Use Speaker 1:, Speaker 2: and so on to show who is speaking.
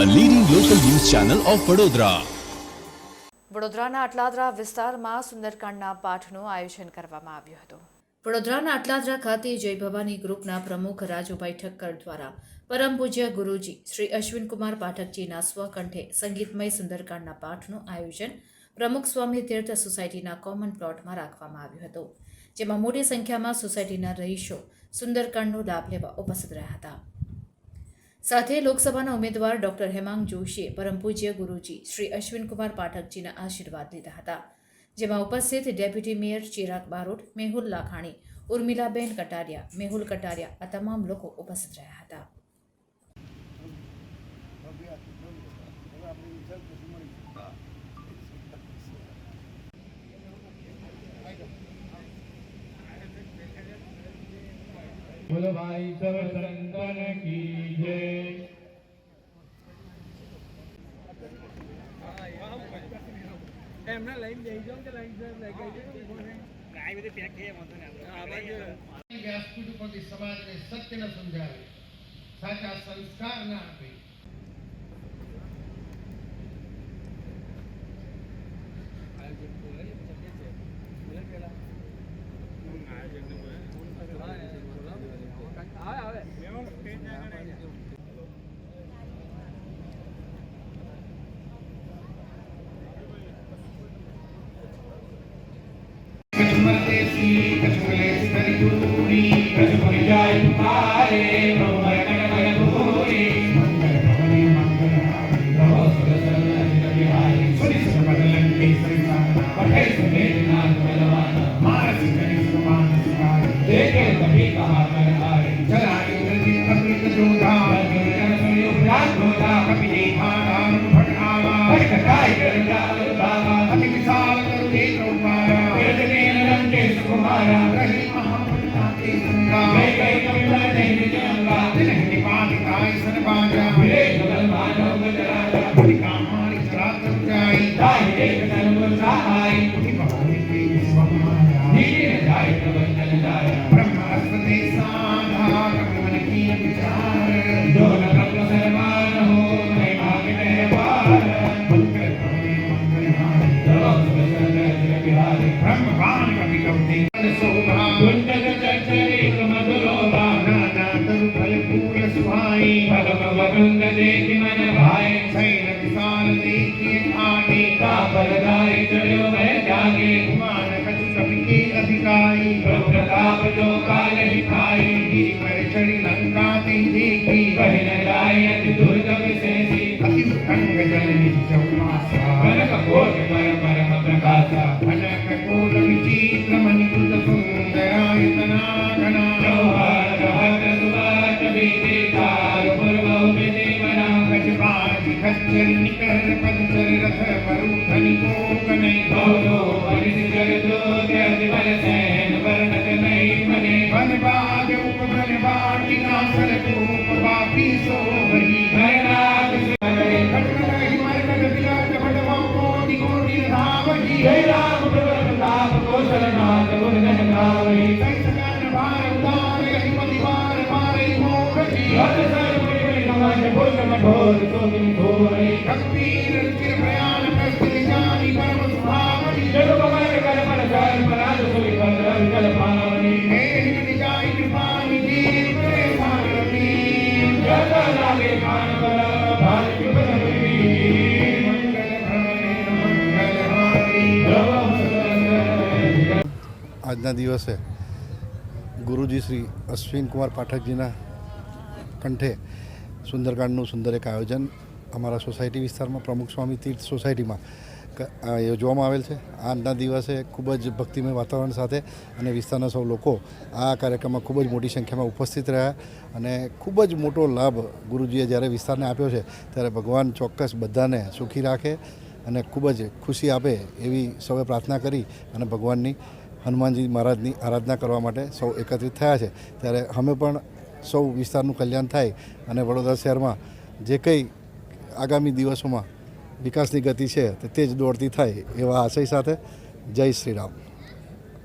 Speaker 1: Channel of Vadodara
Speaker 2: વડોદરાના અટલાદરા વિસ્તારમાં સુંદરકાંડના પાઠનું આયોજન કરવામાં આવ્યું હતું. વડોદરાના અટલાદરા ખાતે જય ભવાની ગ્રુપના પ્રમુખ રાજુભાઈ ઠક્કર દ્વારા પરમ પૂજ્ય ગુરુજી શ્રી અશ્વિનકુમાર પાઠકજીના સ્વકંઠે સંગીતમય સુંદરકાંડના પાઠનું આયોજન પ્રમુખ સ્વામી તીર્થ સોસાયટીના કોમન પ્લોટમાં રાખવામાં આવ્યું હતું જેમાં મોટી સંખ્યામાં સોસાયટીના રહીશો સુંદરકાંડનો લાભ લેવા ઉપસ્થિત રહ્યા હતા. સાથે લોકસભાના ઉમેદવાર ડોક્ટર હેમાંગ જોશીએ પરમ પૂજ્ય ગુરુજી શ્રી અશ્વિનકુમાર પાઠકજીના આશીર્વાદ લીધા હતા, જેમાં ઉપસ્થિત ડેપ્યુટી મેયર ચિરાગ બારોટ, મેહુલ લાખાણી, ઉર્મિલાબેન કટારિયા, મેહુલ કટારિયા આ તમામ લોકો ઉપસ્થિત રહ્યા હતા.
Speaker 3: બોલો ભાઈ સવ સંતન કી જય
Speaker 4: એમને લઈને જઈ જાઉં કે લાઈન લઈ ગઈ બધી પેક થઈ
Speaker 3: વ્યાસપીઠ ઉપરથી સમાજને સત્ય ન સમજાવે સાચા સંસ્કાર ના આપે. કટાય ગરજા काल हिखाई गिरि पर चढ़ी लंका ते देखी कहि न जाय अति दुर्गम शेषी अति उत्तंग जल निश्चौ मासा कनक कोट पर परम प्रकाशा कनक कोट विचित्र मणिकृत सुंदरायतना घना जौहर रहत सुवात बीते तार पूर्व विधि बना गजबाजी खच्चर निकर puncture Rath Maru Kashmir and Kirpa
Speaker 5: આજના દિવસે ગુરુજી શ્રી અશ્વિન કુમાર પાઠકજીના કંઠે સુંદરકાંડનું સુંદર એક આયોજન અમારા સોસાયટી વિસ્તારમાં પ્રમુખ સ્વામી તીર્થ સોસાયટીમાં યોજવામાં આવેલ છે. આજના દિવસે ખૂબ જ ભક્તિમય વાતાવરણ સાથે અને વિસ્તારના સૌ લોકો આ કાર્યક્રમમાં ખૂબ જ મોટી સંખ્યામાં ઉપસ્થિત રહ્યા અને ખૂબ જ મોટો લાભ ગુરુજીએ જ્યારે વિસ્તારને આપ્યો છે, ત્યારે ભગવાન ચોક્કસ બધાને સુખી રાખે અને ખૂબ જ ખુશી આપે એવી સૌએ પ્રાર્થના કરી અને ભગવાનની હનુમાનજી મહારાજની આરાધના કરવા માટે સૌ એકત્રિત થયા છે. ત્યારે અમે પણ સૌ વિસ્તારનું કલ્યાણ થાય અને વડોદરા શહેરમાં જે કંઈ આગામી દિવસોમાં વિકાસની ગતિ છે તે જ દોડતી થાય એવા આશય સાથે જય શ્રી રામ.